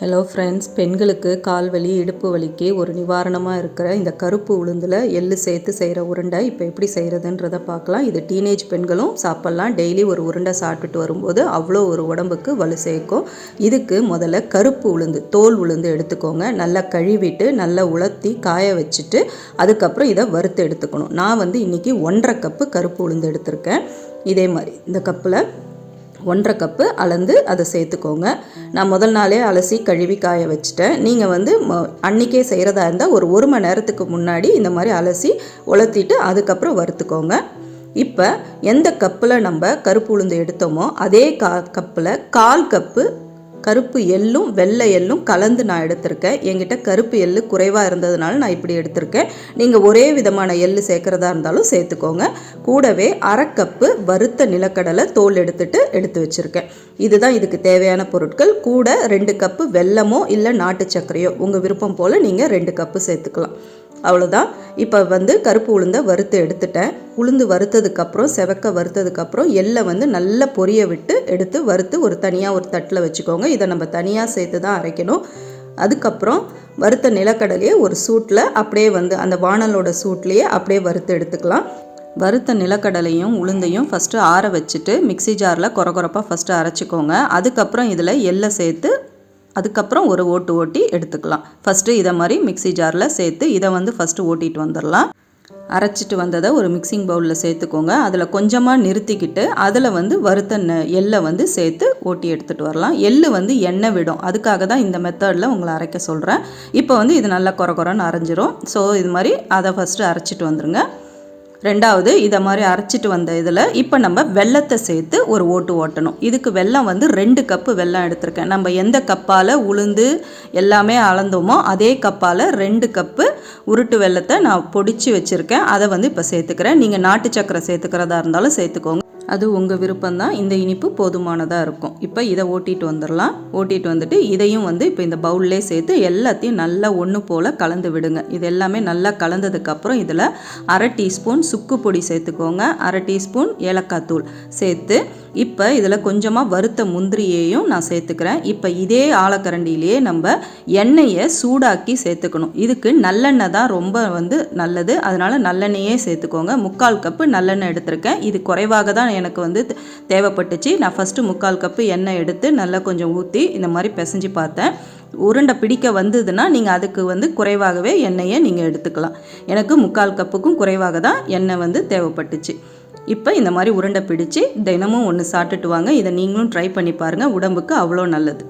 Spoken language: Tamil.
ஹலோ ஃப்ரெண்ட்ஸ் பெண்களுக்கு கால் வலி இடுப்பு வலிக்கு ஒரு நிவாரணமாக இருக்கிற இந்த கருப்பு உளுந்தில் எள்ளு சேர்த்து செய்கிற உருண்டை இப்போ எப்படி செய்கிறதுன்றதை பார்க்கலாம். இது டீனேஜ் பெண்களும் சாப்பிட்லாம். டெய்லி ஒரு உருண்டை சாப்பிட்டுட்டு வரும்போது அவ்வளோ ஒரு உடம்புக்கு வலு சேர்க்கும். இதுக்கு முதல்ல கருப்பு உளுந்து தோல் உளுந்து எடுத்துக்கோங்க. நல்லா கழுவிட்டு நல்லா உலர்த்தி காய வச்சுட்டு அதுக்கப்புறம் இதை வறுத்து எடுத்துக்கணும். நான் வந்து இன்றைக்கி ஒன்றரை கப்பு கருப்பு உளுந்து எடுத்திருக்கேன். இதே மாதிரி இந்த கப்பில் ஒன்றரை கப்பு அளந்து அதை சேர்த்துக்கோங்க. நான் முதல் நாளே அலசி கழுவி காய வச்சுட்டேன். நீங்கள் வந்து அன்றைக்கே செய்கிறதா இருந்தால் ஒரு ஒரு மணி நேரத்துக்கு முன்னாடி இந்த மாதிரி அலசி உலர்த்திட்டு அதுக்கப்புறம் வறுத்துக்கோங்க. இப்போ எந்த கப்பில் நம்ம கருப்பு உளுந்து எடுத்தோமோ அதே கா கப்பில் கால் கப்பு கருப்பு எள்ளும் வெள்ளை எள்ளும் கலந்து நான் எடுத்திருக்கேன். என்கிட்ட கருப்பு எள்ளு குறைவாக இருந்ததுனால நான் இப்படி எடுத்திருக்கேன். நீங்கள் ஒரே விதமான எள்ளு சேர்க்குறதா இருந்தாலும் சேர்த்துக்கோங்க. கூடவே அரை கப்பு வறுத்த நிலக்கடலை தோல் எடுத்துட்டு எடுத்து வச்சுருக்கேன். இதுதான் இதுக்கு தேவையான பொருட்கள். கூட ரெண்டு கப்பு வெல்லமோ இல்லை நாட்டு சர்க்கரையோ உங்கள் விருப்பம் போல் நீங்கள் ரெண்டு கப்பு சேர்த்துக்கலாம். அவ்வளோதான் இப்போ வந்து கருப்பு உளுந்தை வறுத்து எடுத்துட்டேன். உளுந்து வறுத்ததுக்கப்புறம் செவக்க வறுத்ததுக்கப்புறம் எள்ளை வந்து நல்லா பொரிய விட்டு எடுத்து வறுத்து ஒரு தனியாக ஒரு தட்டில் வச்சுக்கோங்க. இதை நம்ம தனியாக சேர்த்து தான் அரைக்கணும். அதுக்கப்புறம் வறுத்த நிலக்கடலையே ஒரு சூட்டில் அப்படியே வந்து அந்த வானலோட சூட்லேயே அப்படியே வறுத்து எடுத்துக்கலாம். வறுத்த நிலக்கடலையும் உளுந்தையும் ஃபஸ்ட்டு ஆற வச்சுட்டு மிக்சி ஜாரில் குறகுறப்பாக ஃபஸ்ட்டு அரைச்சிக்கோங்க. அதுக்கப்புறம் இதில் எள்ளை சேர்த்து அதுக்கப்புறம் ஒரு ஓட்டு ஓட்டி எடுத்துக்கலாம். ஃபஸ்ட்டு இதை மாதிரி மிக்சி ஜாரில் சேர்த்து இதை வந்து ஃபஸ்ட்டு ஓட்டிட்டு வந்துடலாம். அரைச்சிட்டு வந்ததை ஒரு மிக்சிங் பவுலில் சேர்த்துக்கோங்க. அதில் கொஞ்சமாக நிறுத்திக்கிட்டு அதில் வந்து வறுத்த எள்ளை வந்து சேர்த்து ஓட்டி எடுத்துகிட்டு வரலாம். எள்ளு வந்து எண்ணெய் விடும். அதுக்காக தான் இந்த மெத்தடில் உங்களை அரைக்க சொல்கிறேன் இப்போ வந்து இது நல்லா குறை குறைன்னு அரைஞ்சிரும். ஸோ இது மாதிரி அதை ஃபஸ்ட்டு அரைச்சிட்டு வந்துடுங்க ரெண்டாவது இதை மாதிரி அரைச்சிட்டு வந்த இதில் இப்போ நம்ம வெள்ளத்தை சேர்த்து ஒரு ஓட்டு ஓட்டணும். இதுக்கு வெள்ளம் வந்து ரெண்டு கப்பு வெள்ளம் எடுத்திருக்கேன். நம்ம எந்த கப்பால் உளுந்து எல்லாமே அளந்தோமோ அதே கப்பால் ரெண்டு கப்பு உருட்டு வெள்ளத்தை நான் பொடிச்சு வச்சுருக்கேன். அதை வந்து இப்போ சேர்த்துக்கிறேன். நீங்கள் நாட்டு சக்கரை சேர்த்துக்கிறதா இருந்தாலும் சேர்த்துக்கோங்க. அது உங்கள் விருப்பம்தான். இந்த இனிப்பு போதுமானதாக இருக்கும். இப்போ இதை ஓட்டிட்டு வந்துடலாம் ஓட்டிட்டு வந்துட்டு இதையும் வந்து இப்போ இந்த பவுல்லே சேர்த்து எல்லாத்தையும் நல்லா ஒன்று போல் கலந்து விடுங்க. இது எல்லாமே நல்லா கலந்ததுக்கப்புறம் இதில் அரை டீஸ்பூன் சுக்கு பொடி சேர்த்துக்கோங்க. அரை டீஸ்பூன் ஏலக்காய் தூள் சேர்த்து இப்போ இதில் கொஞ்சமாக வறுத்த முந்திரியையும் நான் சேர்த்துக்கிறேன். இப்போ இதே ஆலக்கரண்டியிலேயே நம்ம எண்ணெயை சூடாக்கி சேர்த்துக்கணும். இதுக்கு நல்லெண்ணெய் தான் ரொம்ப வந்து நல்லது. அதனால் நல்லெண்ணெயே சேர்த்துக்கோங்க. முக்கால் கப்பு நல்லெண்ணெய் எடுத்திருக்கேன். இது குறைவாக தான் எனக்கு வந்து தேவைப்பட்டுச்சு. நான் ஃபஸ்ட்டு முக்கால் கப்பு எண்ணெய் எடுத்து நல்லா கொஞ்சம் ஊற்றி இந்த மாதிரி பிசைஞ்சு பார்த்தேன். உருண்டை பிடிக்க வந்ததுன்னா நீங்கள் அதுக்கு வந்து குறைவாகவே எண்ணெயை நீங்கள் எடுத்துக்கலாம். எனக்கு முக்கால் கப்புக்கும் குறைவாக தான் எண்ணெய் வந்து தேவைப்பட்டுச்சு. இப்போ இந்த மாதிரி உருண்டை பிடிச்சு தினமும் ஒன்று சாப்பிட்டுட்டு வாங்க. இதை நீங்களும் ட்ரை பண்ணி பாருங்கள் உடம்புக்கு அவ்வளோ நல்லது.